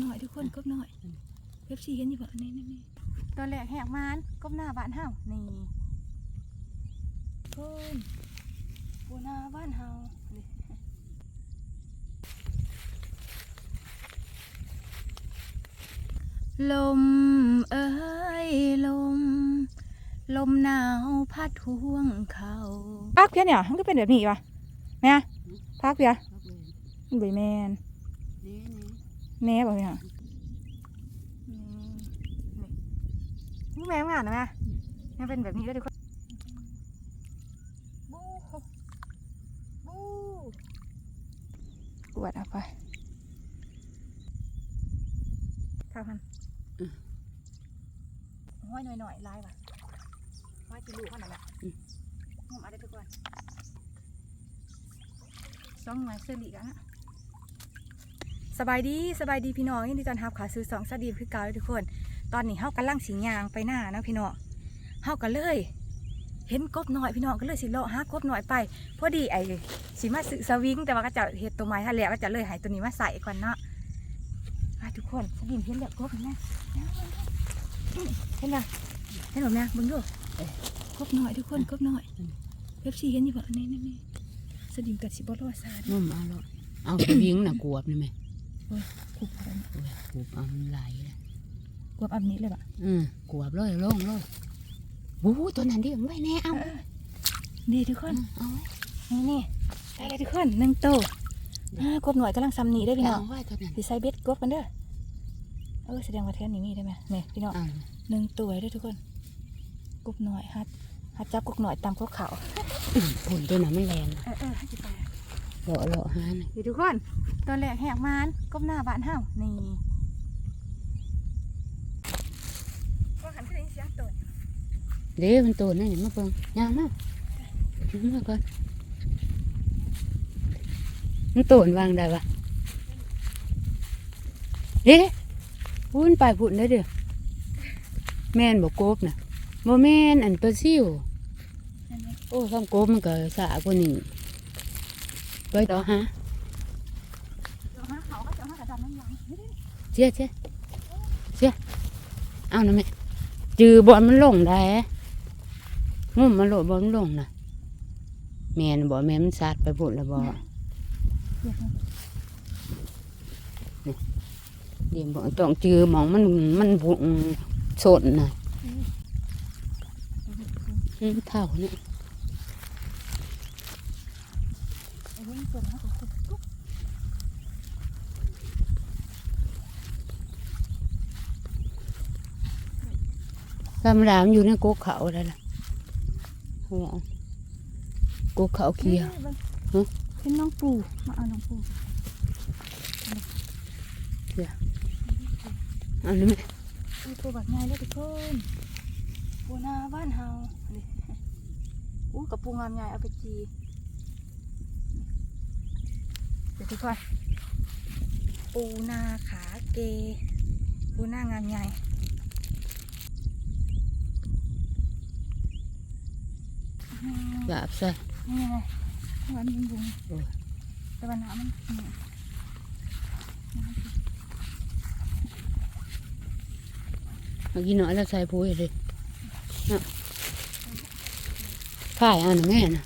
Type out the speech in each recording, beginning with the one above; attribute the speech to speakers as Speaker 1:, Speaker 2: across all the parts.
Speaker 1: หน่อยทุกคนกบหน่อยเอฟซีเห็นอยู่บ่นี่นี่นี่ตัวแรกแหกมานกบหน้าบ้านเฮานี่คนบัวหน้าบ้านเฮานี่ลมเอ้ยลม ลมหนาวพัดห่วงเขาพักเพี้ยเนี่ยมันก็เป็นแบบนี้วะแม่พักเพี้ยมันใบแมน
Speaker 2: นี่นี่
Speaker 1: แม่บอกเนี่ยนี่แม่งานนะแม่แม่เป็นแบบนี้ด้วยทุกคนบูบูปวดเอาไปข้าวพันห้อยหน่อยหน่อยๆลายว่ะห้อยกินลูกมันนั่นแหละงมเอะไรทุกคนสองหน่วยเสื้อหลีกันนะ สบายดีสบายดีพี่น้องยินดีต้อนรับขาซื้อสองสดีคือเก่าทุกคน ตอนนี้เฮากำลังสิยางไปหน้านะพี่น้องเฮาก็เลย เห็นกบหน่อยพี่น้องก็เลยสิเลาะหากบหน่อยไป พอดีไอ้สิมาซื้อสวิง แต่ว่าก็จะเฮ็ดตัวไม้ทะเลก็จะเลยหายตัวนี้มาใส่ก่อนเนาะทุกคนสดิมเห็นแล้วกบเห็นไหมเห็นไหมเห็นแบบนี้มึงดูกบหน่อยทุกคนกบหน่อยเอฟซีเห็นอยู่บ่นี่นี่นี่สดิมกับสิบรอดซาด
Speaker 2: นุ่มเอาเลยเอาไปวิ่งน่ะกวบนี่ไหม
Speaker 1: คุบเอา
Speaker 2: โอ้ยกวบเอามันไหลเลย
Speaker 1: กวบอันนี้เลยบ่
Speaker 2: อืมกวบเลยล่องเลยบู๊ตัวนั้นดิไว้แน่เอา
Speaker 1: นี่ทุกคน
Speaker 2: เอา
Speaker 1: นี่นี่ได้เลยทุกคนหนึ่งโตวอ่ากบหน่อยกำลังซ้ำหนีได้อพี่น้อง
Speaker 2: เอาไว้ตัวนั้น
Speaker 1: สิใส่เบ็ดกบกันเด้อเออแสดงว่าแทนนี่มีได้ไหมแม่พี่น้อง
Speaker 2: เอา
Speaker 1: หนึ่งตัวเด้อทุกคนกบหน่อยฮัดฮัดจับกบหน่อยตามกบเขา
Speaker 2: ผลตัวนั้นมันแรง
Speaker 1: เออเออให้จิไป
Speaker 2: เลาะเลาะหานะ
Speaker 1: นี่ทุกคนตัวแรกแหกมานกบหน้าบ้านเฮานี่ก็หันขึ้นได้ยินเสียงตัว
Speaker 2: เดี๋ยวมันตัวนั่นนี่มาเบิ่งย่างมาย่างมาก่อนมันตัวมันวางได้ปะเดี๋ยวๆพูนไปพูนได้เด้อแม่นบอกกบน่ะบ่แม่นอันตัวซิว
Speaker 1: นั่นไง
Speaker 2: โอ้ทำโกบมันก็สะกว่านี้ไปต่อฮะ
Speaker 1: เดี๋ยวหาเขาก็จะหากระดานน้ำยางนี่ดิ
Speaker 2: เชี่ยเชี่ยเชี่ยเอานะแม่จือบอลมันลงได้งุ่มมันโหลดบอลมันลงนะแม่นบ่แม่มันสัดไปพุ่นแล้วบ่
Speaker 1: เดี๋ยวนะ
Speaker 2: เดี๋ยวบ่ต้องจือหมองมันมันบุงสดน่ะอืมเท่านี่
Speaker 1: ไอ้เรื่องตัวนะก็คุบกุ๊บ
Speaker 2: ธรรมดามันอยู่ในกกเขาได้ล่ะเอาเอากกเขาเคียวฮะ
Speaker 1: เป็นน้องปูมาเอาน้องปู
Speaker 2: เอานี่แม่
Speaker 1: ปูตัวแบบง่ายเลยทุกคนปูนาบ้านเฮานี่อู้กับปูงามใหญ่เอาไปจีเดี๋ยว ทุกคน ปูนาขาเก ปูนางามใหญ่
Speaker 2: บาบซะ
Speaker 1: นี่ไงวันบุ้งบุ้ง
Speaker 2: โอ้ย
Speaker 1: แต่วันน้ำมันนี่
Speaker 2: เมื่อกี้น้อยแล้วใส่ปุ๋ยเลยน่ะฝ่ายเอันนะแม่น่ะ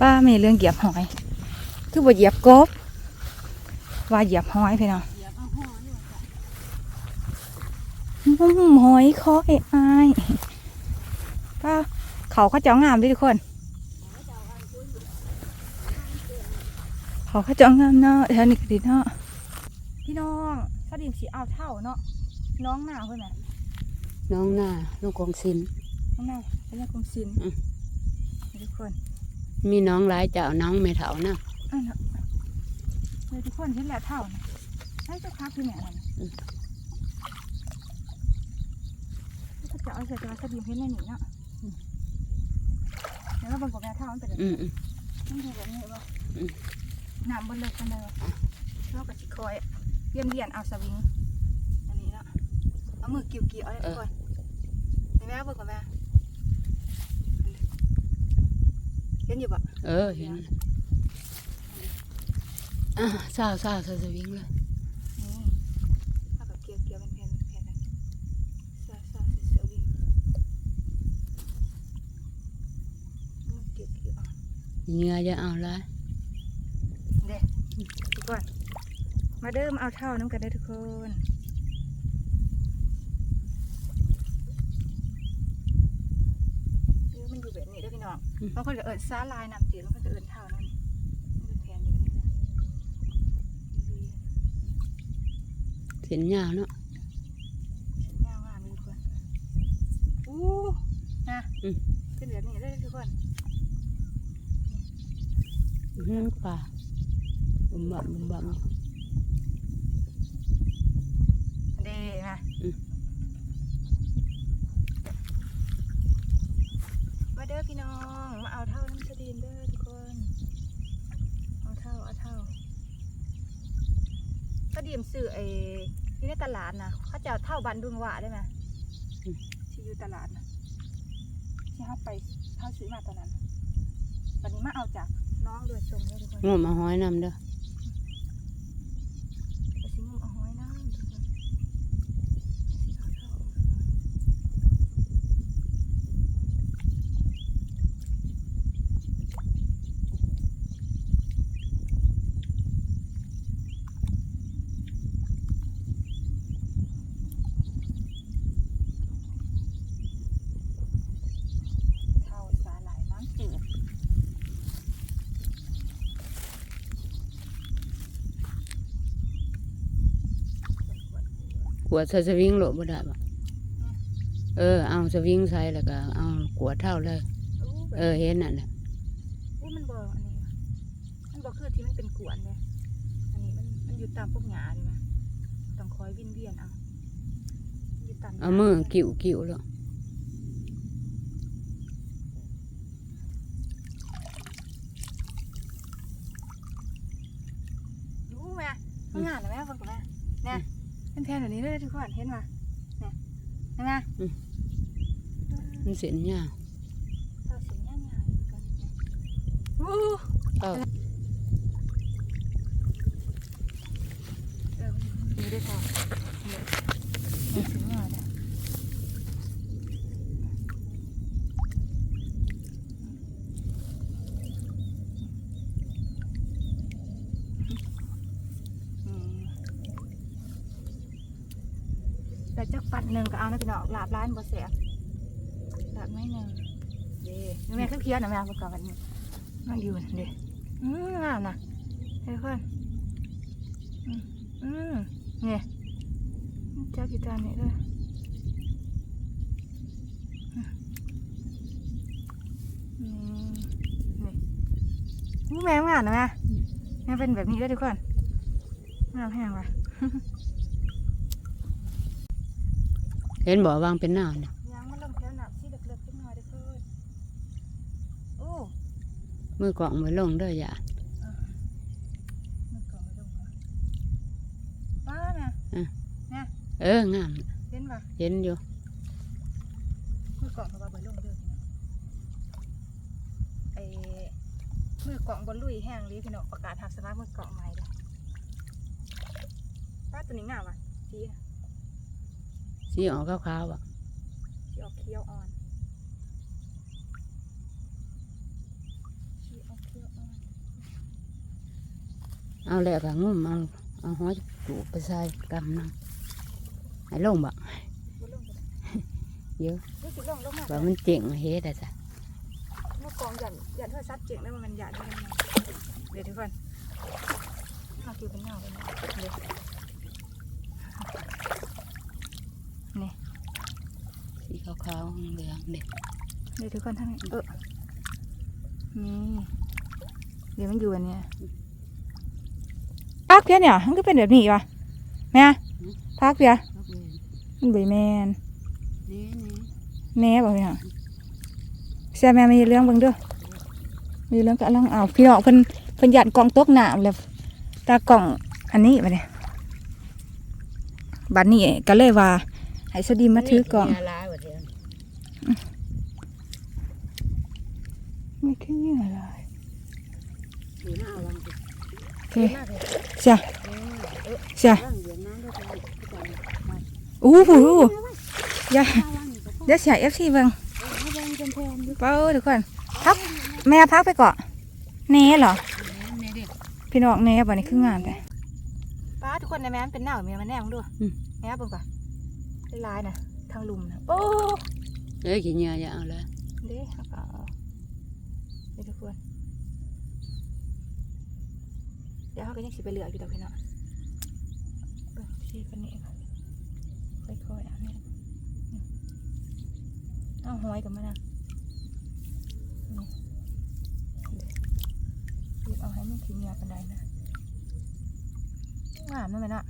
Speaker 1: ป้าไม่เรื่องเหยียบหอย คือบ่เหยียบกบ ว่าเหยียบหอยพี่น้องมุมหอยคอเอ้อายป้าเขาเขาเจ้างามเด้วยทุกคน เขาเขาเจ้างามเนาะแถวนี้ก็ดีเนาะพี่น้องถ้าดินสีเอาเท่าเนาะน้องหน้าเพื่อนน่ะ
Speaker 2: น้องหน้าลูกกองสิน
Speaker 1: น้องหน้าเป็นยังคงสิน
Speaker 2: อืม
Speaker 1: ทุกคน
Speaker 2: มีน้องหลายเจ้าน้องไม่เท่านะ
Speaker 1: อันน่ะเลยทุกคนเห็นแล้วเท่านะให้เจ้าค้าพี่แม่มันก็จะเอาใส่ตัวสบีมเห็นในหนีเนาะแล้วเราเบิ่งกับแม่เท่ามันเป็นแบบ
Speaker 2: อื
Speaker 1: นี้
Speaker 2: มอืม
Speaker 1: มันดูแบบนี้ป่ะ
Speaker 2: อืม
Speaker 1: น้ำบนเลิกกันเลยเราก็สิคอยเวียนเวียนเอาสวิงอันนี้เนาะเอามือกิ้วกิ้วเอาเลยทุกคนเห็นไหมเบิ่งกับแม่ เห็นอยู่ปะ
Speaker 2: เออเห็นอ่าเศร้าเศร้าเศร้าสวิงเลย
Speaker 1: นี่เอากับเกี่ยวเกี่ยวเป็นแผ่นเป็นแผ่นนะซาซาเสียววิ่งมันเกี่ยวเกี่ยวอะ
Speaker 2: เหงื่อจะเอาละ
Speaker 1: เด็ทุกคนมาเดิมเอาเท่าน้ำกันได้ทุกคนเออมันอยู่แบบ นี้เด้อพี่น้องบางคนก็เอิญซาลายน้ำจืดบางคนก็เอิญเท่านั่นนี่มันเป็นแผ่นอยู่แบบนี้เด้อ
Speaker 2: เส้นยาวเนาะ
Speaker 1: ฉันยาวมากเลยทุกคนอู้นะ
Speaker 2: อืม
Speaker 1: เป็นแบบนี้เลยทุกคน
Speaker 2: อื้อหือป่าบุ่มบั่มบุ่มบั่ม
Speaker 1: เด้นะ
Speaker 2: อืม
Speaker 1: มาเด้อ พี่น้อง มาเอาเท่าน้ำสดีนเด้อทุกคน เอาเท่าเอาเท่าก็ดีมสื่อไอ้ที่ในตลาดนะเขาจะเอาเท่าบันดุงหวะได้ไหมที่อยู่ตลาดนะที่เขาไปเขาซื้อมาตอนนั้นวันนี้มาเอาจากน้องเรือชมเลยทุกคน
Speaker 2: งมาห้อยนำเด้อ
Speaker 1: ไปซื้องมเอาหอยน้ำทุกคนเอาเท่า เท่าสาหร่ายน้ำจืด
Speaker 2: ก วดใส่สวิงโหลดบ่ได้บ่เออ เอาสวิงใส่แล้วก็ เอากวดเท่าเลย
Speaker 1: อู้แบบ
Speaker 2: เออ เห็นนั่นแหละ
Speaker 1: อู้มันบ่อันนี้ว่ะมันบ่คือที่มันเป็นกวนเลยอันนี้มันมันอยู่ตามพวกหญ้าเลยนะต้องคอยวินเวียนเอาอยู่ตามหญ้
Speaker 2: เอามือกิ้วกิ้วแล้ว
Speaker 1: อู้แม่มันงานนะแม่ฟังกับแม่เนี่ย เป็นแทนแบบนี้เลยทุกคนเห็นป่ะเนี่ยเห็นไหม
Speaker 2: มันเส้นยาว
Speaker 1: เราสีย่างงานกันอู้
Speaker 2: เออ
Speaker 1: เออมีได้ทองเนี่ยมีสีงานเนี่ยอืมแต่จักปัดหนึ่งก็เอานะพี่น้อง ลาบร้านบ่เสียลาบไม่หนึ่งเด้นี่แม่เครียดๆนะแม่ประกอบกันนี่นั่งอยู่นั่นเด้อืมงามนะเฮ้ยเพื่อนอืมอืมเนี่ยจับอยู่ตามนี้เลยอืมนี่อู้แม่งามนะแม่แม่เป็นแบบนี้ด้วยทุกคนงามแห้งว่ะ
Speaker 2: เห็นบ่วางเป็นหน้าเนี่ย
Speaker 1: ยังมันลงแถวหนักที่เล็กๆขึ้นมาเด้อเพื่อนโอ้
Speaker 2: มือกล่องไว้ลงเด้ออย่า
Speaker 1: มันก่อนไม่ลงก่อนป้าน่ะ
Speaker 2: เอองาม
Speaker 1: เห็นป่ะ
Speaker 2: เห็นอยู่
Speaker 1: มือกล่องเขาว่าบ่ลงเด้อพี่น้องไอ้มือกล่องบนลุยแห้งเลยพี่น้องประกาศทักสมัครมือกล่องใหม่เลยป้าตัวนี้งามว่ะสีน่ะ
Speaker 2: สีออกขาวๆอะ
Speaker 1: สีออกเขียวอ่อนสีออกเขียวอ่อน
Speaker 2: เอาแล้วก็งุ่มเอาเอาหอยจูบไปใส่กำนังให้ลงบ่
Speaker 1: บ่ลงก็ได้
Speaker 2: เยอะ
Speaker 1: รู้สึกลงลงมาก
Speaker 2: ว่ามันเจ๋งเฮ็ดอะจ้ะ
Speaker 1: มือกล่องหยันหยันโทรศัพท์เจ๋งได้ว่ามันหยันได้ยังไงเดี๋ยวทุกคนมาคือเป็นเงาเลยนะเดี๋ยว
Speaker 2: สี ขาวๆเหลืองๆเด็ก
Speaker 1: เดี๋ยวทุกคนทั้งเออนี่เดี๋ยวมันอยู่อันเนี้ยพักเพี้ยเนี่ยมันก็เป็นแบบนี้วะแม่พักเพี้ยมันใบแมน
Speaker 2: นี่นี่
Speaker 1: แม่บอกพี่น้องแซ่แม่มีเรื่องเบิ่งเด้วยมีเรื่องกำลังเอาพี่น้องเพิ่นเพิ่นหยันกล่องตกน้ำเลยตากล่องอันนี้มาเนี่ยบัดนี้ก็เลยว่าให้สดีมาถือกล่อง
Speaker 2: มีลายว่าเถอะ
Speaker 1: ไม่ขึ้นยังไง
Speaker 2: มีหน้าวังสิ
Speaker 1: โอเคเสียเสีย
Speaker 2: ร่างเหลืองน้ำด้วยกันทุกคน
Speaker 1: อู้หูอย่าเดี๋ยวเสียเอฟซีเบิ้ง
Speaker 2: เป้า
Speaker 1: ทุกคนพักแม่พักไปเก่อนเน่เหรอพี่น้องแน่บ่นี่คืองามแต่ป้าทุกคนในแม่เป็นหน้าเมียมันแน่มึงดูแม่เบิ่งก่อนได้ลายนะทางลุมนะโอ้
Speaker 2: เอ้ยขี้เหงื่อย่าเอาเลย
Speaker 1: เด้เอาก็เอาเดี๋ยวทุกคนเดี๋ยวเขาก็ยังสิไปเหลืออยู่ดอกพี่น้องเบิ่งชีกันนี่ก่อนค่อยๆเอาเนี่ยเอาหอยกับมันนะนี่หยิบเอาให้มันขี้เหนียวกันได้นะงามนั่นแหละเนาะ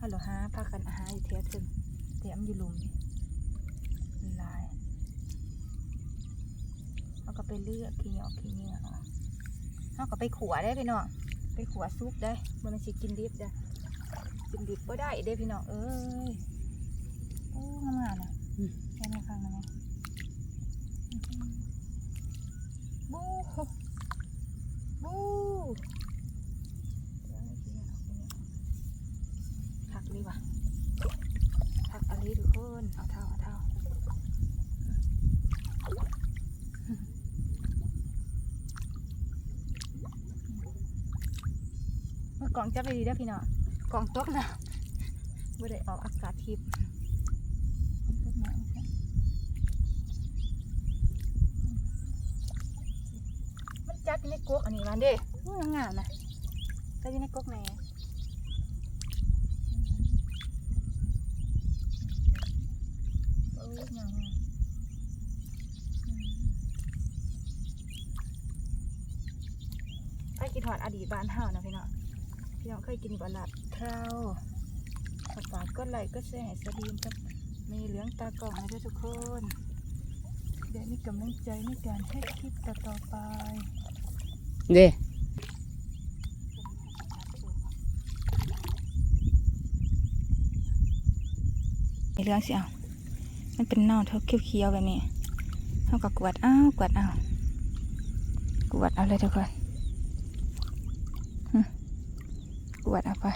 Speaker 1: ฮัลโหลฮะพากันอาหารอยู่เทียถึงเตรียมอยู่หลุมนี่ลาย เอาก็ไปเลือกขี้เหนียวขี้เหนียวเอาก็ไปขัวได้พี่น้องไปขัวซุปได้บ่มันสิกินดิบได้กินดิบบ่ได้เด้พี่น้องเอ้ยโอ้งามๆนะแค่นี้ฟังนะแม่บูบูผักดีว่ะผักอะไรทุกคนเอาเท่าเอาเท่า เมื่อ กล่องจะไปดีได้อพี่น้องกล่องตกนะไม่ได้ออกอากาศทิพย์ตกน้ำค่ะมันจัดอยู่ในก๊กอันนี้มันเด้อู้ยงามนะจัดอยู่ในก๊กแม่โอ้ยงามๆไปกินถอดอดีตบ้านเฮานะพี่น้อง พี่น้องเคยกินบะหลัดเท้าฝากฝากก็ไลค์ก็แชร์ให้สลีมกับมีเหลืองตากล่องให้ด้วยทุกคนเดี๋ยวมีกำลังใจในการให้คลิปต่อๆไป
Speaker 2: เด้
Speaker 1: ไอเหลืองสิเอามันเป็นเน่าเท่าเขียวๆแบบนี้เท่ากับกวาดอ้าวกวาดเอากวาดเอาเลยทุกคนหึ กวดเอาไป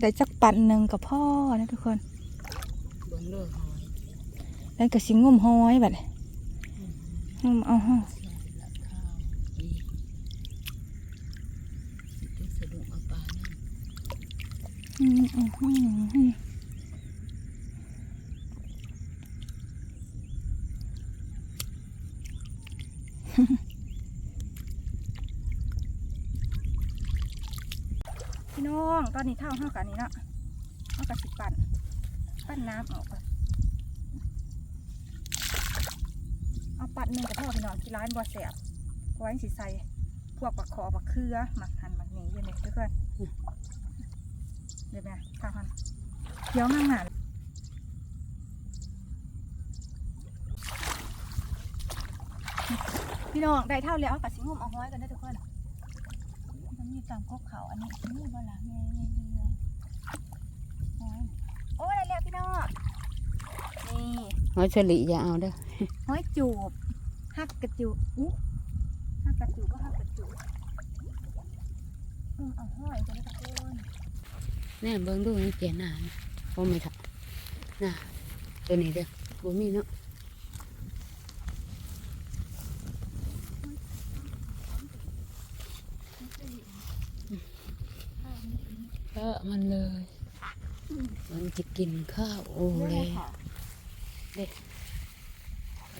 Speaker 1: ได้จักปันหนึ่งกับพ่อนะทุกคน
Speaker 2: เบิ่งเลือหอย
Speaker 1: แล้วก็สิงุ่มห้อยแบบงมเอาห้อ
Speaker 2: งอื
Speaker 1: มอืมอืมอืมพี่น้ องตอนนี้เท่าเท่ากันนี้เนาะเท่ากับสิบปั่นปั้นน้ำออกก่อนเอาปัดหนึ่งกับพ่อพี่น้องที่ร้านบอแสบไว้สิใสพวกปักคอปักเครือหมักหั่นหมักหนีอยู่เนี่ยทุกคนเดี๋ยวแม่ข้าวหันเดี๋ยวมั่งหนาพี่น้องได้เท่าแล้วเอากับสิงุ่มเอาห้อยกันได้ทุกคน มันมีตามกกเขาอันนี้นี่บ่ละแม่แม่เรือห้อยโอ้ยได้แล้วพี่น้องนี่
Speaker 2: หอยเฉลี่อย่าเอาเด้อ
Speaker 1: ห้อยจูบหักกระจูบอู้หักกระจูบก็หักกระจูบอืมเอาห้อยกันได้อทุกคน
Speaker 2: แน่เบิ่งดูนี่เปลี่ยนหน้านะโอ้ไม่ทักหน้าตัวนี้เด้อบ่มีเนาะ ก็มันเลย มันจะกินข้าวโอ้เลย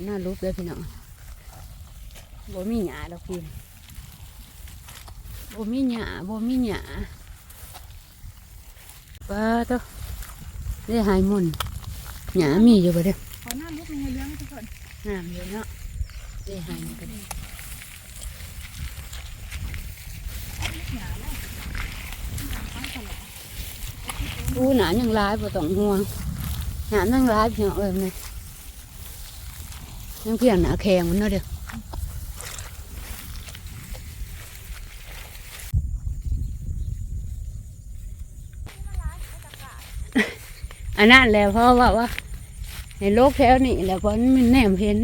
Speaker 2: หน้ารูปเลยพี่น้องบ่มีหยาดอกพี่บ่มีหยาบ่มีหยาป้าตัวได้หายหมุนหยามีอยู่บ่เด้อ
Speaker 1: ขอหน้าลุกในเรื่องให้ทุกคน
Speaker 2: น้ำอยู่เนาะได้หายมันก็ได้ อู้หนายังร้ายบ่ต้องห่วงหนายังร้ายพี่น้องเอ้ยมันยังเพียงหนาแข็งมันเนาะเด้ออันนั้นแหละเพราะว่าว่าในโลกแถวนี้แหละเพราะมันแนมเห็น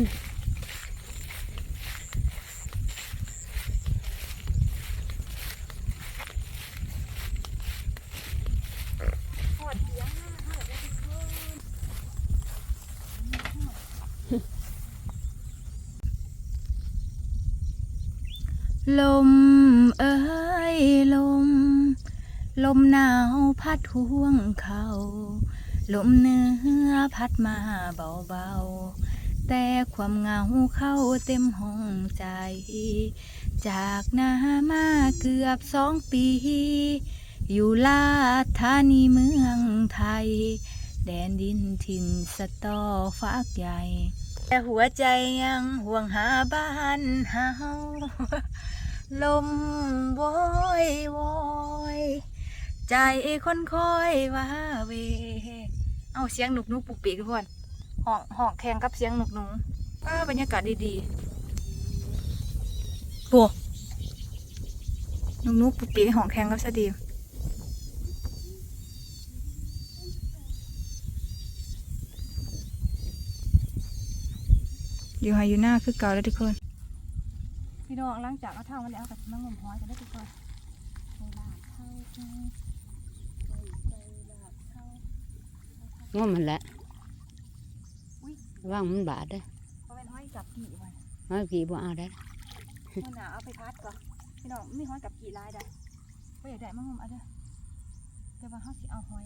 Speaker 1: ลมเอ้ยลม ลมหนาวพัดห่วงเขา ลมเหนื้อพัดมาเบาๆ แต่ความเหงาเข้าเต็มห้องใจ จากนามาเกือบสองปี อยู่ลาดธานีเมืองไทย แดนดินถิ่นสตอฟักใหญ่ แต่หัวใจยังห่วงหาบ้านเฮา ลมโวยวอยใจคนค่อยว่าเว เอาเสียงหนุกนุกปุกปีกทุกคนห้องห้องแข่งกับเสียงหนุกหนุกบรรยากาศดีๆปัวหนุกนุกปุกปีกห้องแข่งกับสดีมอยู่ไฮอยู่หน้าคือเก่าแล้วทุกคน พี่น้องหลังจากเอาเท่ามาแล้วกับมางมห้อยกันได้ทุกคนไปลากเข้าไปไปไปลากเข้า
Speaker 2: ง้อมันแหละ
Speaker 1: อุ๊ย
Speaker 2: ว่างมันบาดได้อ
Speaker 1: เพราะเป็นห้อยกับกี่วัน
Speaker 2: เฮ้ยพี่บ่เอาได้อ
Speaker 1: มันหนาเอาไปพัดก่อนพี่น้องมีห้อยกับกี่ลายได้ก็อยากได้มางมเอะเด้อแต่ว่าเขาสิเอาห้อย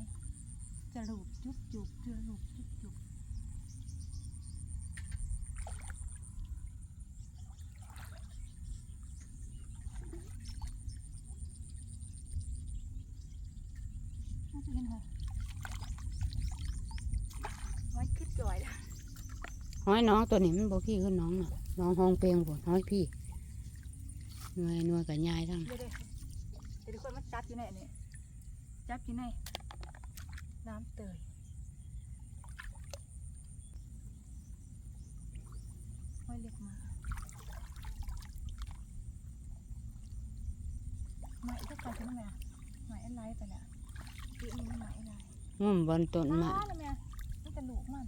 Speaker 1: จะลูบจุบจุบจะลูบจุบ จุบน่าจะเห็นเหรอห้อยขึ้นจ่อยละ
Speaker 2: ห้อยน้องตัวนี้มันบ่พี่คือน้องน่ะน้องห้องเปลงบ่ห้อยพี่หน่วยหน่วยกับยายทั้ง
Speaker 1: เดี๋ยวเดี๋ยวเดี๋ยวทุกคนมันจับอยู่ในอันนี้จับอยู่ในน้ำเตยห้อยเล็กมาไหมก็ไปใช่ไหมไหมอะไรไปเนี่ย ปีนี้ไหมอะไร
Speaker 2: ง้อมบนต้น
Speaker 1: อ้า
Speaker 2: ไม้
Speaker 1: วนี่แม่นี่กระดูกมัน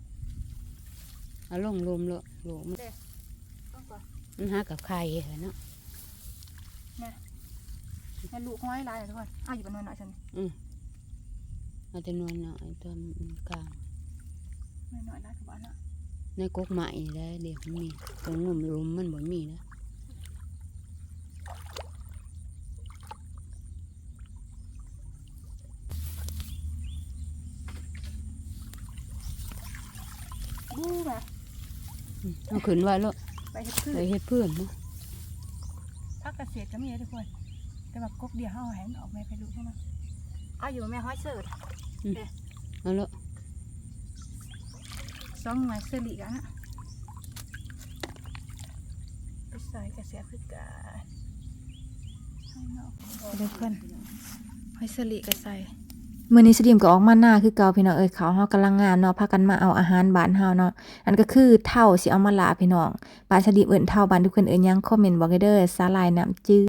Speaker 2: เอาลงลมเลอะโลมัน
Speaker 1: ต้องก่อน
Speaker 2: มันหากับไข่เหรอเนาะ
Speaker 1: แม่ลูกห้อยลายเลยทุกคนอ้าวอยู่บนนวลหน่อยฉัน
Speaker 2: เอาแต่นวลหน่อยตัวมันกลาง
Speaker 1: ไม่หน่อยลายกับบ้านอะ
Speaker 2: ในกกไม้นี่แหละเดี๋ยวมันมีตรงงมลมมันบ่มีนะ
Speaker 1: บู๊แม่
Speaker 2: อืม เอาขึ้นไว้แล้ว
Speaker 1: ไปเฮ็ดพืช
Speaker 2: ไปเฮ็ดเพื่อนเนาะ
Speaker 1: พักเกษตรก็มีนะทุกคน แต่แบบกบเดียวเขาให้มันออกแม่ไปดูใช่ไหมเอาอยู่แม่ห้อยเสิร์ต
Speaker 2: เอาละ
Speaker 1: สองหน่วยเสิร์ตอีกแล้วนะไปใส่กระเสียคือกันเด็กคนห้อยเสิร์ตก็ใส่ มื่อนี้สตรีมก็ออกมาหน้าคือเก่าพี่น้องเอ้ยเขาเฮากำลังงานเนาะพากันมาเอาอาหารบ้านเฮาเนาะอันก็คือเท่าสิเอามาลาพี่น้องบ้านสตรีมเอิ้นเท่าบ้านทุกคนเอิ้นยังคอมเมนต์บอกให้เด้อสาลายน้ำจืด